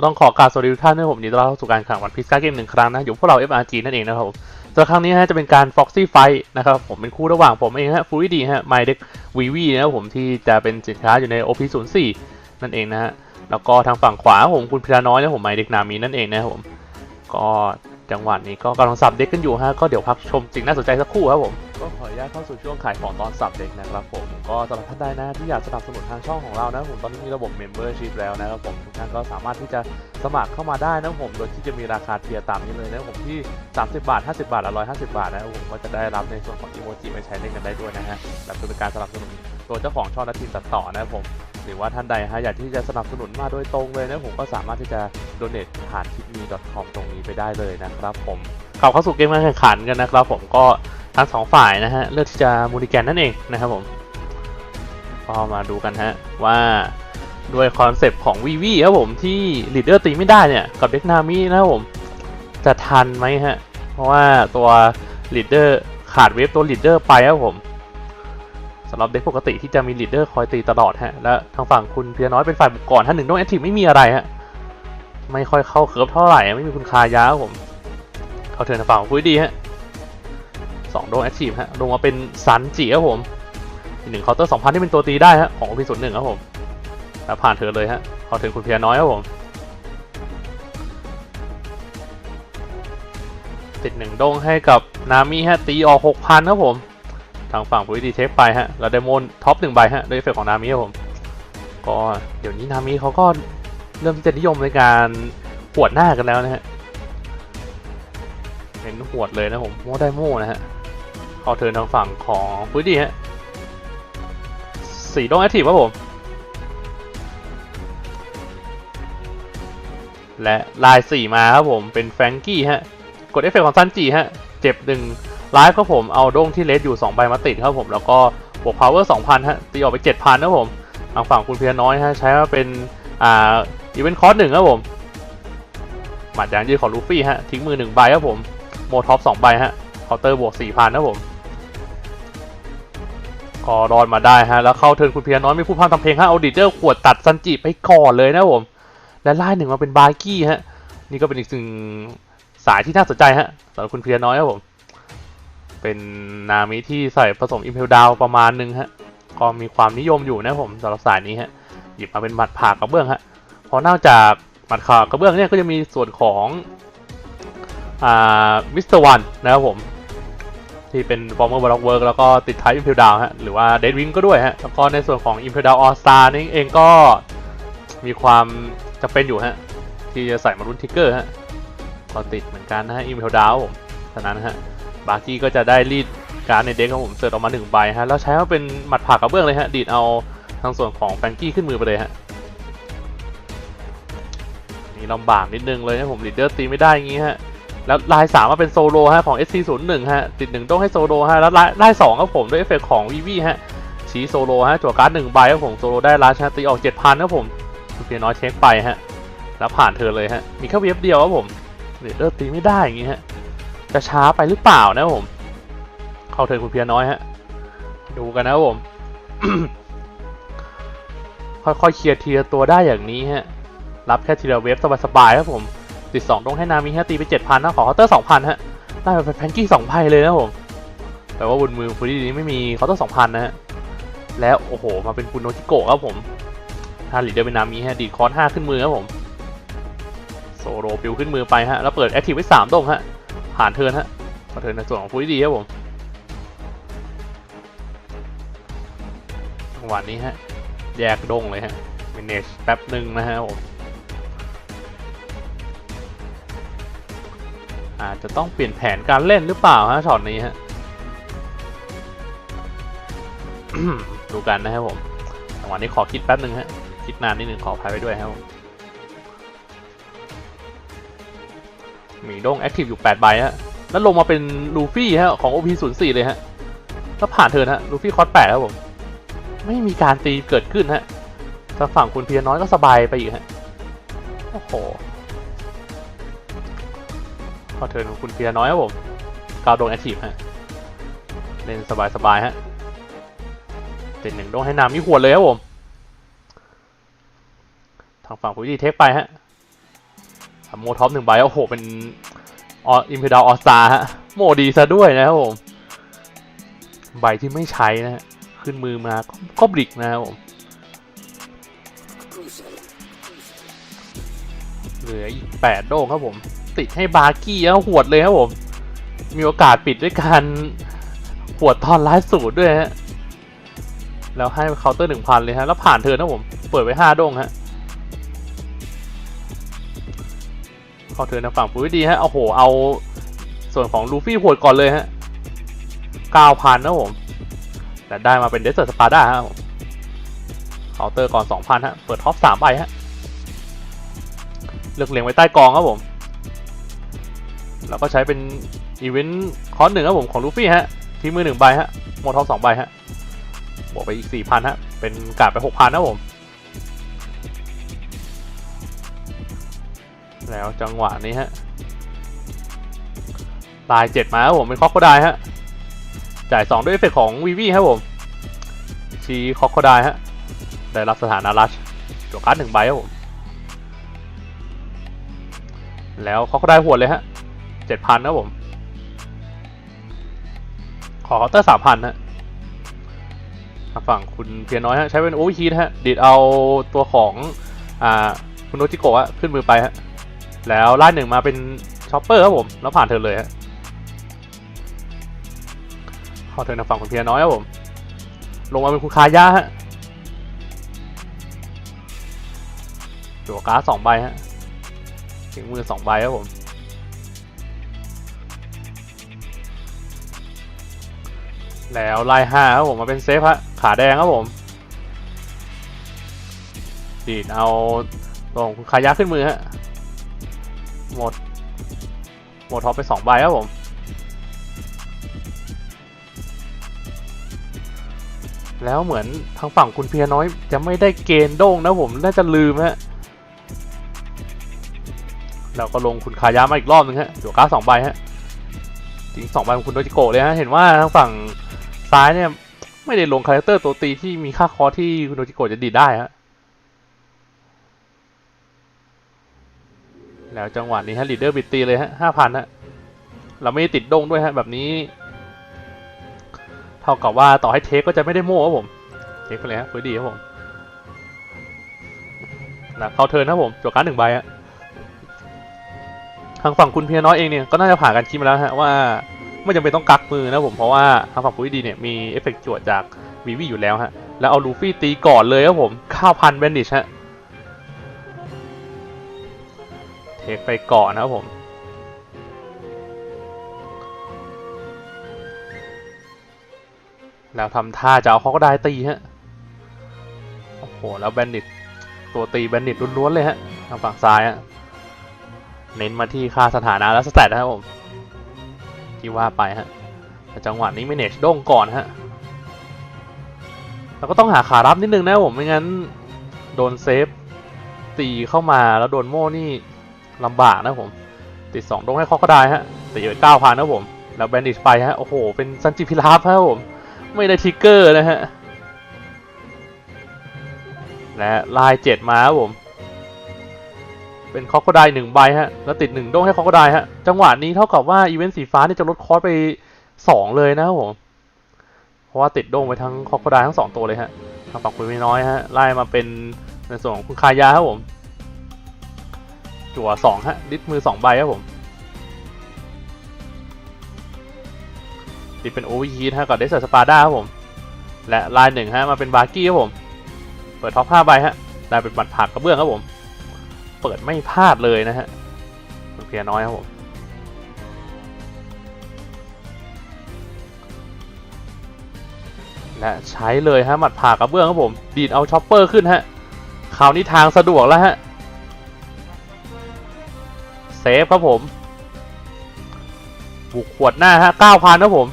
ก็ต้องขอกราบสวัสดีทุกท่านด้วยผมยินดีต้อนรับเข้าสู่การแข่งวันพิซซ่าเกมหนึ่งครั้งนะ อยู่พวกเรา FRG นั่นเองนะครับผมสำหรับครั้งนี้ฮะจะเป็นการ Foxy Fight นะครับผมเป็นคู่ระหว่างผมเองฮะฟูริดีฮะไมเด็กวีวีนะครับผมที่จะเป็นสินค้าอยู่ใน OP04 นั่นเองนะฮะแล้วก็ทางฝั่งขวาผมคุณพิราน้อยนะผมไมเด็กนามีนั่นเองนะครับผมก็จังหวะนี้ก็กำลังสับเด็กกันอยู่ฮะก็เดี๋ยวพักชมสิ่งน่าสนใจสักครู่ครับผม ก็ขออนุญาตเข้าสู่ช่วงขายของตอนสับเด็กนะครับผม ก็สำหรับท่านใดนะที่อยากสนับสนุนทางช่องของเรานะผมตอนนี้มีระบบ Membership แล้วนะครับผมทุกท่านก็สามารถที่จะสมัครเข้ามาได้นะผมโดยที่จะมีราคาเทียร์ตามนี้เลยนะผมที่ 30 บาท 50 บาทและ150 บาทนะผมก็จะได้รับในส่วนของอีโมจิไปใช้เล่นกันได้ด้วยนะฮะและเป็นการสนับสนุนโดยเจ้าของช่องและทีมตัดต่อนะครับผมหรือว่าท่านใดฮะอยากที่จะสนับสนุนมาโดยตรงเลยนะผมก็สามารถที่จะ donate ผ่าน t i p m e c o m ตรงนี้ไปได้เลยนะครับผมเข้าเข้าสู่เกมการแข่งขันกันนะครับผมก็ ทั้งสองฝ่ายนะฮะเลือกที่จะมูนิแกนนั่นเองนะครับผมก็มาดูกันฮะว่าด้วยคอนเซปต์ของวีวีครับผมที่ลีดเดอร์ตีไม่ได้เนี่ยกับเด็กนามินะครับผมจะทันไหมฮะเพราะว่าตัวลีดเดอร์ขาดเวฟตัวลีดเดอร์ไปครับผมสำหรับเด็กปกติที่จะมีลีดเดอร์คอยตีตลอดฮะและทางฝั่งคุณเพียน้อยเป็นฝ่ายบุกก่อนท่านหนึ่งต้องแอคทีฟไม่มีอะไรฮะไม่ค่อยเข้าเคิร์ฟเท่าไหร่ไม่มีคุณคายาครับผมเขาเทินทางฝั่งคุยดีฮะ สองโดนแอคทีฟฮะลงมาเป็นซันจิครับผมอีกหนึ่งเคาน์เตอร์สองพันที่เป็นตัวตีได้ฮะของพีศูนย์หนึ่งครับผมแล้วผ่านเธอเลยฮะเขาเทิร์นคุณเพียน้อยครับผมติดหนึ่งโดงให้กับนามิฮะตีออกหกพันครับผมทางฝั่งผู้ดีเทคไปฮะแล้วไดมอนท็อปหนึ่งใบฮะด้วยเอฟเฟกของนามิครับผมก็เดี๋ยวนี้นามิเขาก็เริ่มที่จะนิยมในการหวดหน้ากันแล้วนะฮะเป็นหวดเลยนะผมโมไดโมนะฮะ อาเทิร์นทางฝั่งของผู้ดีฮะสี่ดงแอคทีฟครับผม และลายสี่มาครับผมเป็นแฟรงกี้ฮะ กดเอฟเฟกของซันจิฮะ เจ็บหนึ่งไลฟ์ครับผมเอาด้งที่เลสอยู่ 2 ใบมาติดครับผม แล้วก็บวกพาวเวอร์2,000ฮะ ตีออกไป 7,000นครับผมทางฝั่งคุณเพียน้อยฮะ ใช้มาเป็น อ่าอีเวนต์คอร์สหนึ่งครับผมหมัดยางยืดของลูฟี่ฮะ ทิ้งมือหนึ่งใบครับผม โมท็อปสองใบฮะเคาน์เตอร์บวก4,000นะครับผม ก็รอดมาได้ฮะ แล้วเข้าเทิร์นคุณเพียน้อยไม่พูดพร่ำทำเพลงฮะเอาดิเจอร์ขวดตัดซันจิไปก่อนเลยนะผม และไล่หนึ่งมาเป็นบาร์กี้ฮะ นี่ก็เป็นอีกสิ่งสายที่น่าสนใจฮะสำหรับคุณเพียน้อยครับผม เป็นนามิที่ใส่ผสมอิมเพลดาวประมาณหนึงฮะ ก็มีความนิยมอยู่นะผมสำหรับสายนี้ฮะ หยิบมาเป็นหมัดผ่ากระเบื้องฮะ เพราะนอกจากหมัดผ่ากระเบื้องเนี่ยก็จะมีส่วนของอ่ามิสเตอร์วันนะครับผม ที่เป็นฟอร์เมอร์บล็อกเวิร์กแล้วก็ติดท้ายอิมเพลดาวฮะหรือว่าเดดวิงก็ด้วยฮะแล้วก็ในส่วนของอิมเพลดาวออสตานี่เองก็มีความจำเป็นอยู่ฮะที่จะใส่มารุ่นทิกเกอร์ฮะก็ติดเหมือนกันนะฮะอิมเพลดาวผมฉะนั้นฮะบาร์กี้ก็จะได้รีดการ์ดในเด็กของผมเสิร์ฟออกมาหนึ่งใบฮะแล้วใช้ว่าเป็นหมัดผักกระเบื้องเลยฮะดีดเอาทางส่วนของแฟงกี้ขึ้นมือไปเลยฮะนี่ลำบากนิดนึงเลยนะผมลีดเดอร์ตีไม่ได้อย่างงี้ฮะ แล้วลายสามมาเป็นโซโลฮะของ SC01 ฮะติดหนึ่งต้องให้โซโลฮะแล้วลายลายสองครับผมด้วยเอฟเฟกต์ของวีวีฮะชี้โซโลฮะจั่วการ์ดหนึ่งใบครับผมโซโลได้ลัชฮะตีออกเจ็ดพันครับผมคุณเพียน้อยเช็คไปฮะแล้วผ่านเธอเลยฮะมีแค่เวฟเดียวครับผมลีดเดอร์ตีไม่ได้อย่างงี้ฮะจะช้าไปหรือเปล่านะผม เข้าเทิร์นคุณเพียน้อยฮะดูกันนะผมค่อยๆเคลียร์ทีละตัวได้อย่างนี้ฮะรับแค่ทีละเวฟสบายๆครับผม ติดสองตรงให้นามิฮะตีไปเจ็ดพันนะขอเคาน์เตอร์สองพันฮะได้ไปแพนกี้สองใบเลยนะผมแต่ว่าบนมือฟูดี้นี้ไม่มีเคาน์เตอร์สองพันนะฮะแล้วโอ้โหมาเป็นคุณโนจิโกะครับผมถ้าลีเดอร์เป็นนามิฮะดีดคอร์สห้าขึ้นมือครับผมโซโรปิวขึ้นมือไปฮะแล้วเปิดแอคทีฟไว้สามตรงฮะผ่านเทิร์นฮะผ่าเทิร์นในส่วนของฟูดี้ครับผมจังหวะนี้ฮะแยกดงเลยฮะ manage แป๊บหนึ่งนะฮะผม อาจจะต้องเปลี่ยนแผนการเล่นหรือเปล่าฮะช็อตนี้ฮะดูกันนะครับผมจังหวะนี้ขอคิดแป๊บหนึ่งฮะ คิดนานนิดนึงขออภัยไปด้วยครับผมมีโดงแอคทีฟอยู่ 8 ใบฮะ แล้วลงมาเป็นลูฟี่ฮะของ OP04 เลยฮะแล้วผ่านเทินฮะลูฟี่คอส8ครับผม ไม่มีการตีเกิดขึ้นฮะ ถ้าฝั่งคุณเพียน้อยก็สบายไปอีกฮะ โอ้โห ขอเทิร์นของคุณเพียน้อยครับผมกาวโดนแอคทีฟฮะเล่นสบายๆฮะเจ็ดหนึ่งโดนให้น้ำมีหัวดเลยครับผม ทางฝั่งผู้ดีเทคไปฮะโมท็อปหนึ่งใบโอ้โห เป็นออิมเพดาลออสตาฮะ โมดีซะด้วยนะครับผม ใบที่ไม่ใช้นะฮะ ขึ้นมือมาก็กบลิกนะครับผมเหลืออีกแปดโดงครับผม ติดให้บาร์กี้แล้วหวดเลยครับผม มีโอกาสปิดด้วยการหวดตอนไลฟ์สูตรด้วยฮะ แล้วให้เคาน์เตอร์หนึ่งพันเลยฮะ แล้วผ่านเธอนะผม เปิดไว้ห้าดงฮะเข้าเธอนะฝั่งฟูดีฮะ โอ้โห เอาส่วนของลูฟี่หวดก่อนเลยฮะเก้าพันนะผม แต่ได้มาเป็นเดสเซอร์สปาร์ด้าฮะเคาน์เตอร์ก่อนสองพันฮะ เปิดท็อปสามใบฮะเลือกเลียงไว้ใต้กองครับผม แล้วก็ใช้เป็นอีเวนต์คอนหนึ่งครับผมของลูฟี่ฮะที่มือหนึ่งใบฮะโมท็อปสองใบฮะบวกไปอีกสี่พันฮะเป็นกาดไปหกพันนะผม แล้วจังหวะนี้ฮะตายเจ็ดมาครับผมเป็นคอกโคไดฮะจ่ายสองด้วยเอฟเฟกต์ของวีวีครับผมชีคอกโคไดฮะได้รับสถานะรัชตัวการ์ดหนึ่งใบครับผมแล้วเขาก็ได้หัวเลยฮะ เจ็ดพันนะผม ขอเคาน์เตอร์สามพันฮะฝั่งคุณเพียรน้อยฮะ ใช้เป็นโอเวอร์ฮีทฮะ ดีดเอาตัวของอ่าคุณโนจิโกะขึ้นมือไปฮะ แล้วล่าหนึ่งมาเป็นช็อปเปอร์ครับผม แล้วผ่านเธอเลยฮะขอเธอทางฝั่งคุณเพียรน้อยครับผม ลงมาเป็นคุณคายะฮะตัวการ์ดสองใบฮะถึงมือสองใบครับผม แล้วไล่ห้าครับผมมาเป็นเซฟฮะขาแดงครับผมดีดเอาตัวของคุณคายะขึ้นมือฮะหมดหมดท็อปไปสองใบครับผมแล้วเหมือนทางฝั่งคุณเพียน้อยจะไม่ได้เกณฑ์โด่งนะผมน่าจะลืมฮะเราก็ลงคุณคายามาอีกรอบนึงฮะตัวการ์ดสองใบฮะถึงสองใบของคุณโดจิโกะเลยฮะเห็นว่าทางฝั่ง ซ้ายเนี่ย ไม่ได้ลงคาแรคเตอร์ตัวตีที่มีค่าคอที่คุณโดจิโกะจะดีดได้ฮะแล้วจังหวะนี้ฮะลีดเดอร์บิดตีเลยฮะห้าพันฮะเราไม่ติดดงด้วยฮะแบบนี้ เท่ากับว่าต่อให้เทคก็จะไม่ได้โม่ครับผม เทคไปเลยฮะเพื่อดีครับผมนะเข้าเทิร์นครับผมตัวการหนึ่งใบฮะทางฝั่งคุณเพียน้อยเองเนี่ยก็น่าจะผ่านการคิดมาแล้วฮะว่า ไม่จำเป็นต้องกักมือนะผมเพราะว่าทางฝั่งคุยดีเนี่ยมีเอฟเฟกต์จวดจากวีวีอยู่แล้วฮะแล้วเอาลูฟี่ตีก่อนเลยครับผมข้าวพันแบนดิชฮะเทคไปก่อนนะครับผมแล้วทำท่าจะเอาเขาก็ได้ตีฮะ โอ้โห แล้วแบนดิตตัวตีแบนดิตล้วนๆเลยฮะ ทางฝั่งซ้ายฮะ เน้นมาที่ค่าสถานะและสแตทนะครับผม ที่ว่าไปฮะแต่จังหวะนี้ manage โด้งก่อนฮะเราก็ต้องหาขารับนิดนึงนะผมไม่งั้นโดนเซฟตีเข้ามาแล้วโดนโม่นี่ลำบากนะผม ติดสองโด้งให้ข้อก็ได้ฮะตีไปเก้าพันนะผม แล้วแบนดิชไปฮะโอ้โหเป็นซันจิพิลาฟครับผม ไม่ได้ทิกเกอร์นะฮะและลายเจ็ดมาครับผม เป็นคอกโคไดหนึ่งใบฮะ แล้วติดหนึ่งด้งให้คอกโคไดฮะ จังหวะนี้เท่ากับว่าอีเวนต์สีฟ้านี่จะลดคอสไปสองเลยนะครับผม เพราะว่าติดด้งไปทั้งคอกโคไดทั้งสองตัวเลยฮะ ทางฝั่งคุณไม่น้อยฮะ ไล่มาเป็นในส่วนของคุณคายาครับผม จั่วสองฮะ ดิสมือสองใบครับผมติดเป็นโอเวอร์ฮีทฮะกับเดสเซอร์สปาด้าครับผม และลายหนึ่งฮะมาเป็นบาร์กี้ครับผม เปิดท็อปห้าใบฮะ ได้เป็นบัตรผักกระเบื้องครับผม เปิดไม่พลาดเลยนะฮะเพียน้อยครับผมและใช้เลยฮะหมัดผ่ากระเบื้องครับผมดีดเอาช็อปเปอร์ขึ้นฮะคราวนี้ทางสะดวกแล้วฮะเซฟครับผม บุกขวดหน้าฮะ9,000ครับผม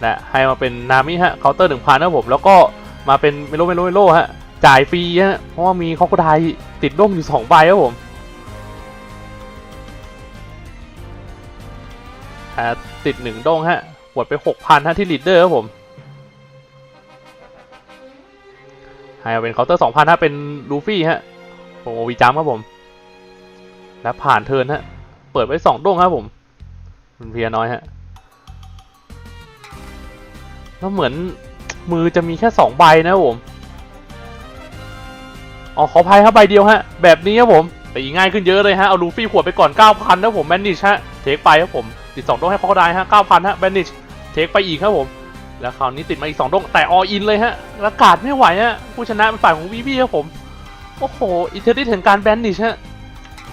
และให้มาเป็นนามิฮะเคาน์เตอร์1,000ครับผม แล้วก็มาเป็นเมโลเมโลเมโลฮะจ่ายฟรีฮะเพราะว่ามีคอกได ติดด้งอยู่สองใบครับผมติดหนึ่งด้งฮะหวดไปหกพันฮะที่ลีดเดอร์ครับผมให้เอาเป็นเคาน์เตอร์สองพันฮะเป็นลูฟี่ฮะโอวีจัมครับผม และผ่านเทิร์นฮะ เปิดไว้สองด้งครับผมเพียน้อยฮะแล้วเหมือนมือจะมีแค่สองใบนะครับผม อ๋อขอภัยครับใบเดียวฮะ แบบนี้ครับผมตีง่ายขึ้นเยอะเลยฮะ เอาลูฟี่ขวดไปก่อน 9,000นะผมแมนนิชฮะ เทคไปครับผม ติด 2ดงให้พอได้ฮะ 9,000ฮะแมนนิชเทคไปอีกครับผม แล้วคราวนี้ติดมาอีก 2ดงแต่ออินเลยฮะแล้วกาดไม่ไหวฮะ ผู้ชนะเป็นฝ่ายของวีวีครับผม โอ้โห อินเทอร์ดิถึงการแบนนิชฮะ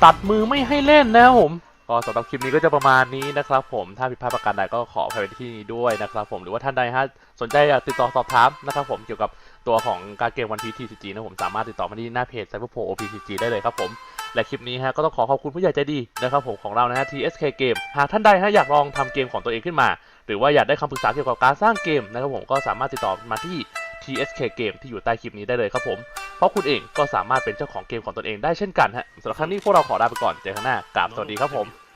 ตัดมือไม่ให้เล่นนะครับผมก็สำหรับคลิปนี้ก็จะประมาณนี้นะครับผม ถ้าผิดพลาดประการใดก็ขออภัยในที่นี้ด้วยนะครับผม หรือว่าท่านใดฮะสนใจอยากติดต่อสอบถามนะครับผมเกี่ยวกับ ตัวของการเกมวันพีทีซีจีนะผมสามารถติดต่อมาที่หน้าเพจ Cyberpro OPCG ได้เลยครับผมและคลิปนี้ฮะก็ต้องขอขอบคุณผู้ใหญ่ใจดีนะครับผมของเรานะฮะ TSK Game หากท่านใดฮะอยากลองทำเกมของตัวเองขึ้นมา หรือว่าอยากได้คำปรึกษาเกี่ยวกับการสร้างเกมนะครับผมก็สามารถติดต่อมาที่ TSK Game ที่อยู่ใต้คลิปนี้ได้เลยครับผม เพราะคุณเองก็สามารถเป็นเจ้าของเกมของตนเองได้เช่นกันฮะสำหรับครั้งนี้พวกเราขอลาไปก่อนเจอกันหน้ากราบสวัสดีครับผม